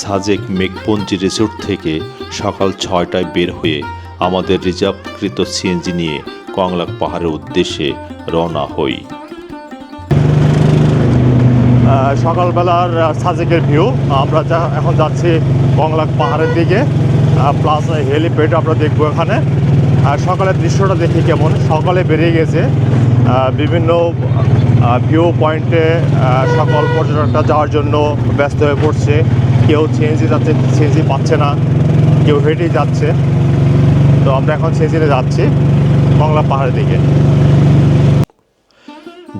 Sajek মেঘপঞ্জি resort থেকে সকাল ছয়টায় বের হয়ে আমাদের রিজার্ভকৃত সিএনজি নিয়ে কংলাক পাহাড়ের উদ্দেশ্যে রওনা হই। সকালবেলার সাজেকের ভিউ। আমরা যা এখন যাচ্ছি কংলাক পাহাড়ের দিকে। প্লাস হেলিপ্যাড আমরা দেখব এখানে। আর সকালের দৃশ্যটা দেখি কেমন? সকালে বেরিয়ে গেছে। বিভিন্ন ভিউ পয়েন্টে সকল পর্যটকরা যাওয়ার জন্য ব্যস্ত হয়ে পড়ছে। কেউ সিএনজি যাচ্ছে সিএনজি পাচ্ছে না। কেউ হেঁটেই যাচ্ছে। তো আমরা এখন সিএনজিতে যাচ্ছি, বাংলা পাহাড়ের দিকে।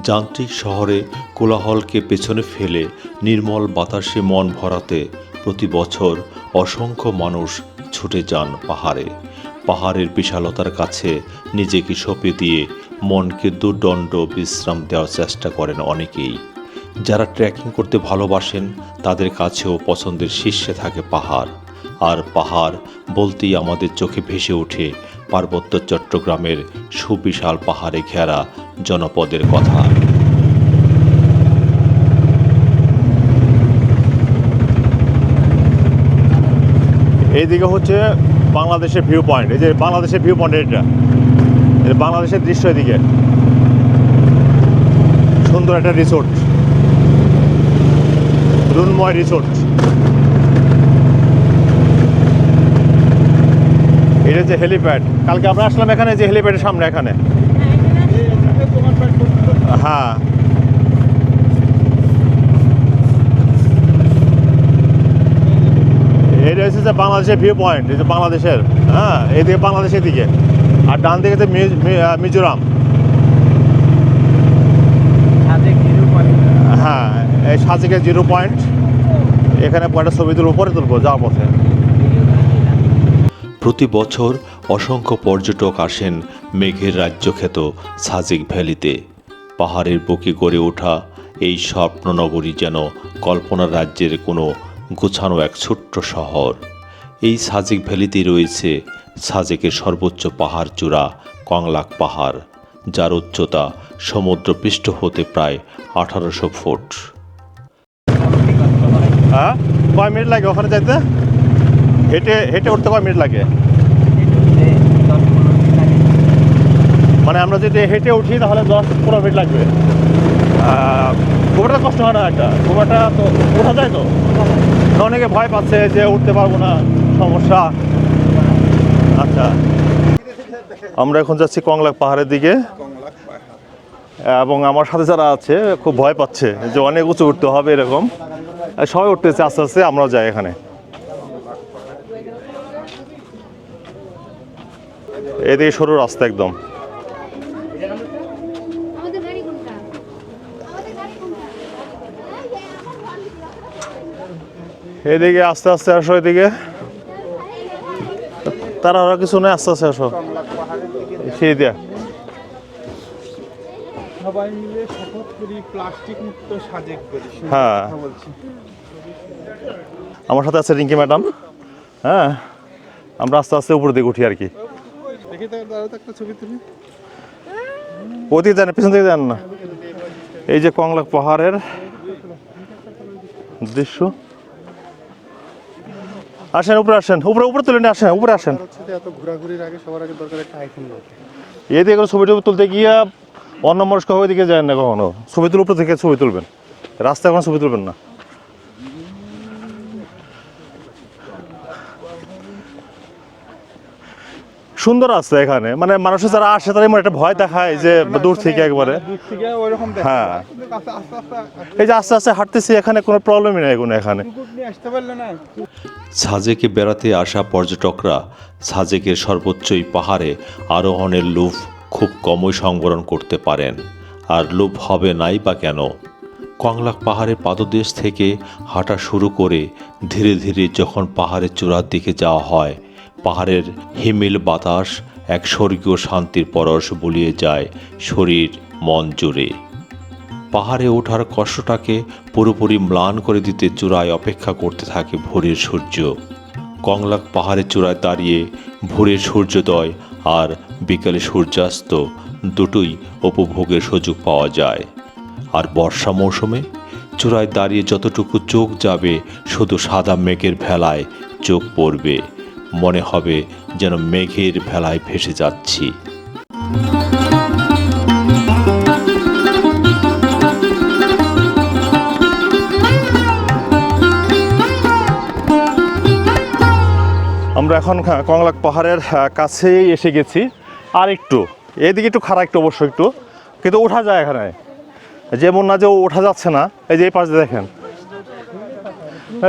যান্ত্রিক শহরে কোলাহলকে পেছনে ফেলে নির্মল বাতাসে মন ভরাতে প্রতি বছর অসংখ্য মানুষ ছুটে যান পাহাড়ে। পাহাড়ের বিশালতার কাছে নিজেকে সঁপে দিয়ে মনকে দুদণ্ড বিশ্রাম দেওয়ার চেষ্টা করেন অনেকেই। যারা ট্রেকিং করতে ভালোবাসেন, তাদের কাছেও পছন্দের শীর্ষে থাকে পাহাড়। আর পাহাড় বলতেই আমাদের চোখে ভেসে ওঠে পার্বত্য চট্টগ্রামের সুবিশাল পাহাড়ে ঘেরা জনপদের কথা। এইদিকে হচ্ছে বাংলাদেশের ভিউ পয়েন্ট এই যে বাংলাদেশের ভিউ পয়েন্ট এটা বাংলাদেশের দৃশ্য এদিকে। সুন্দর একটা রিসোর্ট রুনময় রিসোর্ট এটা যে হেলিপ্যাড কালকে আমরা আসলাম এখানে যে হেলিপ্যাডের সামনে এখানে। হ্যাঁ। এটা হচ্ছে যে বাংলাদেশের ভিউ পয়েন্ট এই যে বাংলাদেশের হ্যাঁ এইদিকে বাংলাদেশের দিকে। আর ডান দিকে যে মি- মিজোরাম। হ্যাঁ এই সাজিকের জিরো পয়েন্ট এখানে একটা ছবি তুলে উপরে তুলবো যাওয়ার পথে। প্রতি বছর অসংখ্য পর্যটক আসেন মেঘের রাজ্য খ্যাত সাজিক ভ্যালিতে। পাহাড়ের বুকে গড়ে ওঠা এই স্বপ্ননগরী যেন কল্পনা রাজ্যের কোনো গোছানো এক ছোট্ট শহর। এই সাজেক ভ্যালিতেই রয়েছে সাজেকের সর্বোচ্চ পাহাড় চূড়া কংলাক পাহাড়, যার উচ্চতা সমুদ্রপৃষ্ঠ হতে প্রায় আঠারোশো ফুট। হ্যাঁ? কয় মিনিট লাগে ওখানে যাইতে? হেঁটে হেঁটে উঠতে কয় মিনিট লাগে? মানে আমরা যদি হেঁটে উঠি তাহলে দশ পনেরো মিনিট লাগবে। খুব একটা কষ্ট হয় না একটা। খুব একটা তো ওঠা যায় তো? অনেকে ভয় পাচ্ছে যে উঠতে পারব না সমস্যা। আচ্ছা। আমরা এখন যাচ্ছি কংলাক পাহাড়ের দিকে। এবং আমার সাথে যারা আছে খুব ভয় পাচ্ছে যে অনেক উঁচু উঠতে হবে এরকম। সবাই উঠতেছে আস্তে আস্তে আমরাও যাই এখানে। এদিকে সরু রাস্তা একদম আমাদের গাড়ি কোনটা আমাদের গাড়ি কোনটা এদিকে আস্তে আস্তে আসো এদিকে। তারা ওরা কিছু নেই আস্তে আস্তে আসো। সেই দিয়া। সবাই মিলে শপথ করি প্লাস্টিক মুক্ত সাজেক করি হ্যাঁ। বলছি। আমার সাথে আছে রিঙ্কি ম্যাডাম। হ্যাঁ আমরা আস্তে আস্তে উপর দিকে উঠি আর কি। দেখি একটা ছবি তুলি। ওদিকে যান পিছন থেকে যান না। এই যে কংলাক পাহাড়ের দৃশ্য। আসেন উপরে আসেন উপরে উপরে তুলে নিয়ে আসেন উপরে আসেন। এত ঘোরাঘুরির আগে সবার আগে দরকার একটা আইফোন এদিকে করে ছবি টবি তুলতে গিয়ে অন্য মানুষ কখন দিকে যায় না কখনো। ছবি তুলে উপর থেকে ছবি তুলবেন। রাস্তায় কোনো ছবি তুলবেন না। সুন্দর আছে এখানে। মানে মানুষের যারা আসে তারা এমন একটা ভয় দেখায় যে দূর থেকে একবারে। দূর থেকে দেখা হ্যাঁ। এই যে আস্তে আস্তে হাঁটতেছি এখানে কোনো প্রবলেমই নেই কোনো এখানে। সাজেকে বেড়াতে আসা পর্যটকরা সাজেকের সর্বোচ্চ এই পাহাড়ে আরোহণের লোভ খুব কমই সংবরণ করতে পারেন। আর লোভ হবে নাই বা কেন? কংলাক পাহাড়ের পাদদেশ থেকে হাঁটা শুরু করে ধীরে ধীরে যখন পাহাড়ের চূড়ার দিকে যাওয়া হয় পাহাড়ের হিমেল বাতাস এক স্বর্গীয় শান্তির পরশ বলিয়ে যায় শরীর মন জুড়ে। পাহাড়ে ওঠার কষ্টটাকে পুরোপুরি ম্লান করে দিতে চূড়ায় অপেক্ষা করতে থাকে ভোরের সূর্য। কংলাক পাহাড়ের চূড়ায় দাঁড়িয়ে ভোরের সূর্যোদয় আর বিকালে সূর্যাস্ত দুটোই উপভোগের সুযোগ পাওয়া যায়। আর বর্ষা মৌসুমে চূড়ায় দাঁড়িয়ে যতটুকু চোখ যাবে, শুধু সাদা মেঘের ভেলায় চোখ পড়বে। মনে হবে যেন মেঘের ভেলায় ভেসে যাচ্ছি। আমরা এখন কংলাক পাহাড়ের কাছেই এসে গেছি। আর একটু, এদিকে একটু খারাপ একটু অবশ্য একটু, কিন্তু ওঠা যায় এখানে। যেমন না যে ওঠা যাচ্ছে না, এই যে এই পাশে দেখেন।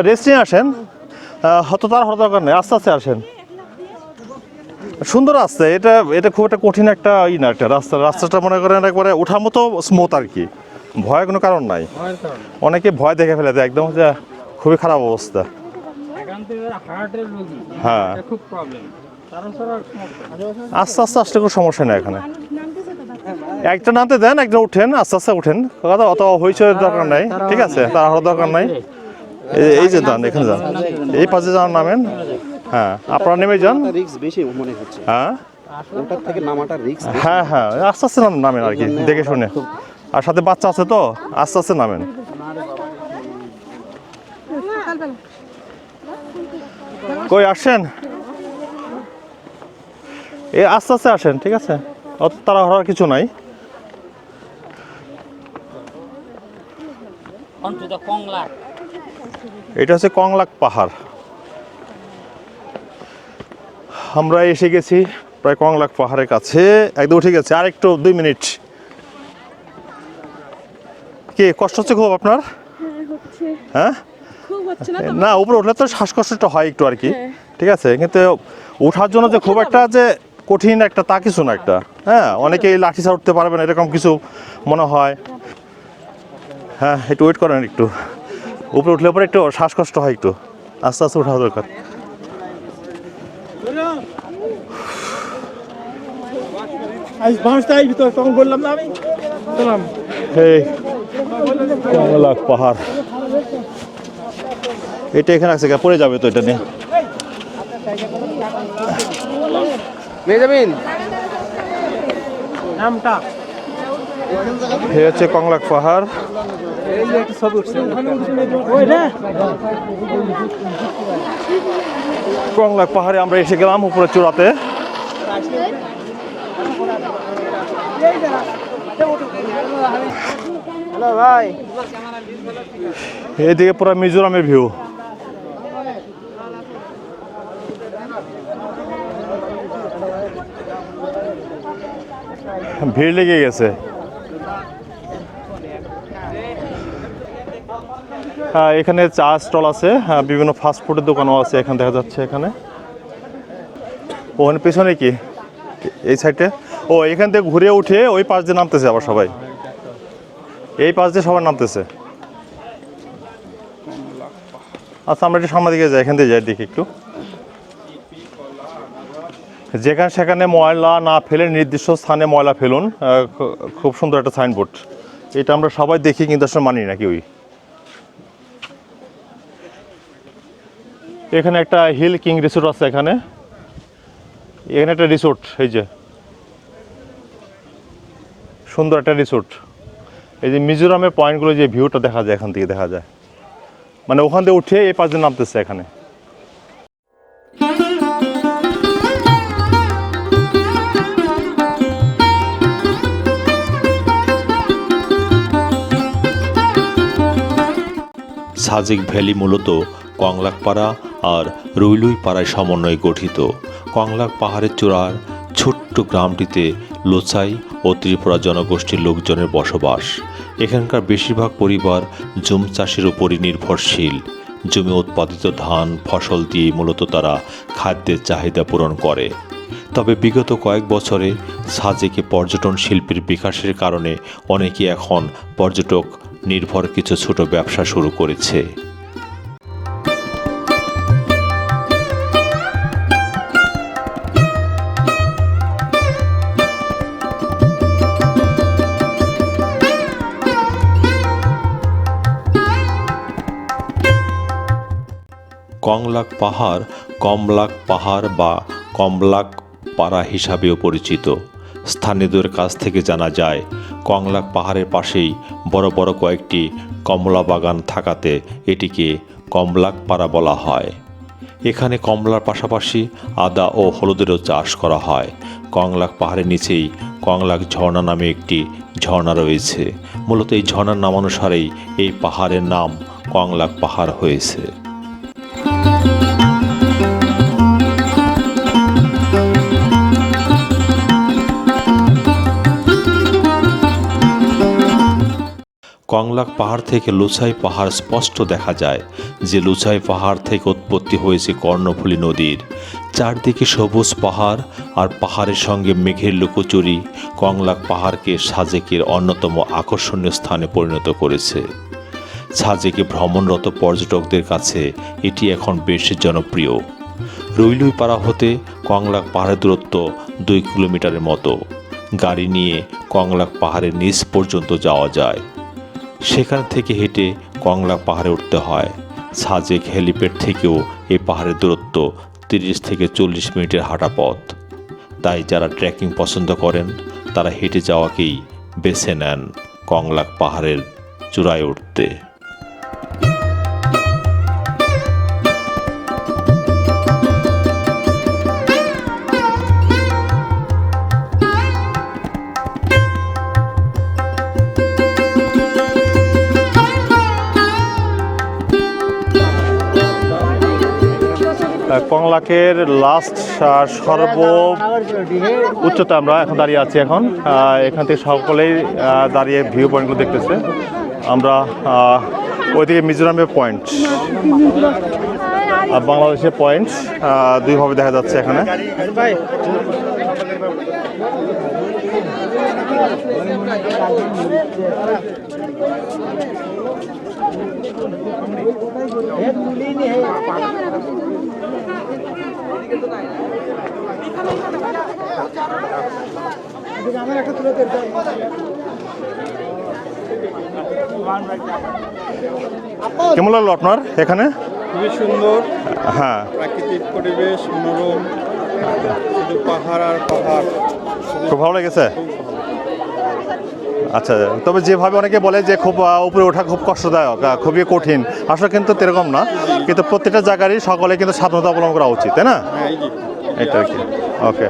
রেস্ট নিয়ে আসেন। আহ, হত তার হওয়ার দরকার নেই। আস্তে আস্তে আসেন। সুন্দর রাস্তা এটা এটা খুব একটা কঠিন একটা ই না একটা রাস্তা। রাস্তাটা মনে করেন একবারে ওঠার মতো স্মুথ আর কি। ভয়ের কোনো কারণ নাই। অনেকে ভয় দেখে ফেলে দেয় একদম যে খুবই খারাপ অবস্থা। হ্যাঁ। এটা খুব প্রবলেম তাছাড়া সমস্যা আস্তে আস্তে আসলে কোনো সমস্যা নেই এখানে। একটা নামতে দেন একটা উঠেন। আস্তে আস্তে উঠেন। কথা অত হইচই দরকার নাই। ঠিক আছে তার হওয়ার দরকার নাই। এই- এই যে যান এখানে যান। এই পাশে যান নামেন। হ্যাঁ আপনারা নেমে যান। রিক্স বেশি মনে হচ্ছে। হ্যাঁ। ওটার থেকে নামাটা রিক্স হ্যাঁ হ্যাঁ আস্তে আস্তে নাম- নামেন আর কি দেখে শুনে। আর সাথে বাচ্চা আছে তো আস্তে আস্তে নামেন। কই আসেন এ আস্তে আস্তে আসেন ঠিক আছে? অত তারা হওয়ার কিছু নাই। The Konglak. এটা হচ্ছে কংলাক পাহাড়। আমরা এসে গেছি প্রায় কংলাক পাহাড়ের কাছে। একদম উঠে গেছে আর একটু দুই মিনিট। কে কষ্ট হচ্ছে খুব আপনার? হ্যাঁ না না উপরে উঠলে তো শ্বাসকষ্টটা হয় একটু আর কি। ঠিক আছে কিন্তু ওঠার জন্য যে খুব একটা যে কঠিন একটা তা কিছু না একটা। হ্যাঁ অনেকেই লাঠি ছাড়া উঠতে পারবেন এরকম কিছু মনে হয়। হ্যাঁ একটু ওয়েট করেন একটু। উপরে উঠলে পরে একটু শ্বাসকষ্ট হয় একটু। আস্তে আস্তে ওঠা দরকার। পাহাড়। এটা এখানে আছে পড়ে যাবে তো এটা নিয়ে। মেজামিন নামটা। এই হচ্ছে কংলাক পাহাড়। রে কংলাক পাহাড়ে আমরা এসে গেলাম উপরে চূড়াতে। হ্যালো ভাই। এদিকে পুরো মিজোরামের ভিউ। ভিড় লেগে গেছে। এখানে চা স্টল আছে হ্যাঁ বিভিন্ন ফাস্ট ফুডের দোকানও আছে এখানে, দেখা যাচ্ছে এখানে। ওখানে পেছনে কি? এই সাইডে ও, এখান থেকে ঘুরে উঠে ওই পাশ দিয়ে নামতেছে আবার সবাই। এই পাশ দিয়ে সবাই নামতেছে। আচ্ছা আমরা একটু সামনের দিকে যাই, এখান থেকে যাই দেখি একটু। যেখানে সেখানে ময়লা না ফেলে নির্দিষ্ট স্থানে ময়লা ফেলুন খুব সুন্দর একটা সাইনবোর্ড এটা আমরা সবাই দেখি, কিন্তু আসলে মানি না কেউই এখানে একটা হিল কিং রিসোর্ট আছে এখানে। এখানে একটা রিসোর্ট, এই যে। সুন্দর একটা রিসোর্ট। এই যে মিজোরামের পয়েন্টগুলো, যে ভিউটা দেখা যায়, এখান থেকে দেখা যায়। মানে ওখান থেকে উঠে এই পাশে নামতেছে এখানে। সাজেক ভ্যালি মূলত কংলাকপাড়া আর রুইলুই পাড়ায় সমন্বয়ে গঠিত। কংলাক পাহাড়ের চূড়ার ছোট্ট গ্রামটিতে লোচাই ও ত্রিপুরা জনগোষ্ঠীর লোকজনের বসবাস। এখানকার বেশিরভাগ পরিবার জুম চাষের উপরই নির্ভরশীল। জমি উৎপাদিত ধান, ফসল দিয়ে মূলত তারা খাদ্যের চাহিদা পূরণ করে। তবে বিগত কয়েক বছরে সাজেকে পর্যটন শিল্পের বিকাশের কারণে অনেকে এখন পর্যটক নির্ভর কিছু ছোট ব্যবসা শুরু করেছে। কংলাক পাহাড়, কমলাক পাহাড় বা কমলাক পাড়া হিসাবেও পরিচিত। স্থানীয়দের কাছ থেকে জানা যায় কংলাক পাহাড়ের পাশেই বড় বড় কয়েকটি কমলা বাগান থাকাতে এটিকে কমলাক পাড়া বলা হয়। এখানে কমলার পাশাপাশি আদা ও হলুদেরও চাষ করা হয়। কংলাক পাহাড়ের নিচেই কংলাক ঝর্ণা নামে একটি ঝর্ণা রয়েছে। মূলত এই ঝর্ণার নামানুসারেই এই পাহাড়ের নাম কংলাক পাহাড় হয়েছে। কংলাক পাহাড় থেকে লুসাই পাহাড় স্পষ্ট দেখা যায়, যে লুসাই পাহাড় থেকে উৎপত্তি হয়েছে কর্ণফুলী নদীর। চারদিকে সবুজ পাহাড় আর পাহাড়ের সঙ্গে মেঘের লুকোচুরি কংলাক পাহাড়কে সাজেকের অন্যতম আকর্ষণীয় স্থানে পরিণত করেছে। সাজেকে ভ্রমণরত পর্যটকদের কাছে এটি এখন বেশ জনপ্রিয়। রইলুই পাড়া হতে কংলাক পাহাড়ের দূরত্ব দুই কিলোমিটারের মতো। গাড়ি নিয়ে কংলাক পাহাড়ের নিচ পর্যন্ত যাওয়া যায়। সেখান থেকে হেঁটে কংলা পাহাড়ে উঠতে হয়। সাজেক হেলিপ্যাড থেকেও এ পাহাড়ের দূরত্ব তিরিশ থেকে চল্লিশ মিনিটের হাঁটা পথ। তাই যারা ট্রেকিং পছন্দ করেন, তারা হেঁটে যাওয়াকেই বেছে নেন কংলাক পাহাড়ের চূড়ায় উঠতে। কংলাকের লাস্ট সর্ব উচ্চতা আমরা এখন দাঁড়িয়ে আছি এখন। এখান থেকে সকলেই দাঁড়িয়ে ভিউ পয়েন্টগুলো দেখতেছে। আমরা ওইদিকে মিজোরামের পয়েন্ট আর বাংলাদেশের পয়েন্ট দুইভাবে দেখা যাচ্ছে এখানে। কেমন লাগল আপনার এখানে? খুবই সুন্দর। হ্যাঁ। প্রাকৃতিক পরিবেশ মনোরম শুধু পাহাড় আর পাহাড়। খুব ভালো লেগেছে? আচ্ছা তবে যেভাবে অনেকে বলে যে খুব উপরে ওঠা খুব কষ্টদায়ক খুবই কঠিন আসলে কিন্তু এরকম না। কিন্তু প্রত্যেকটা জায়গারই সকলে কিন্তু সাবধানতা অবলম্বন করা উচিত তাই না? এটা আর কি ওকে।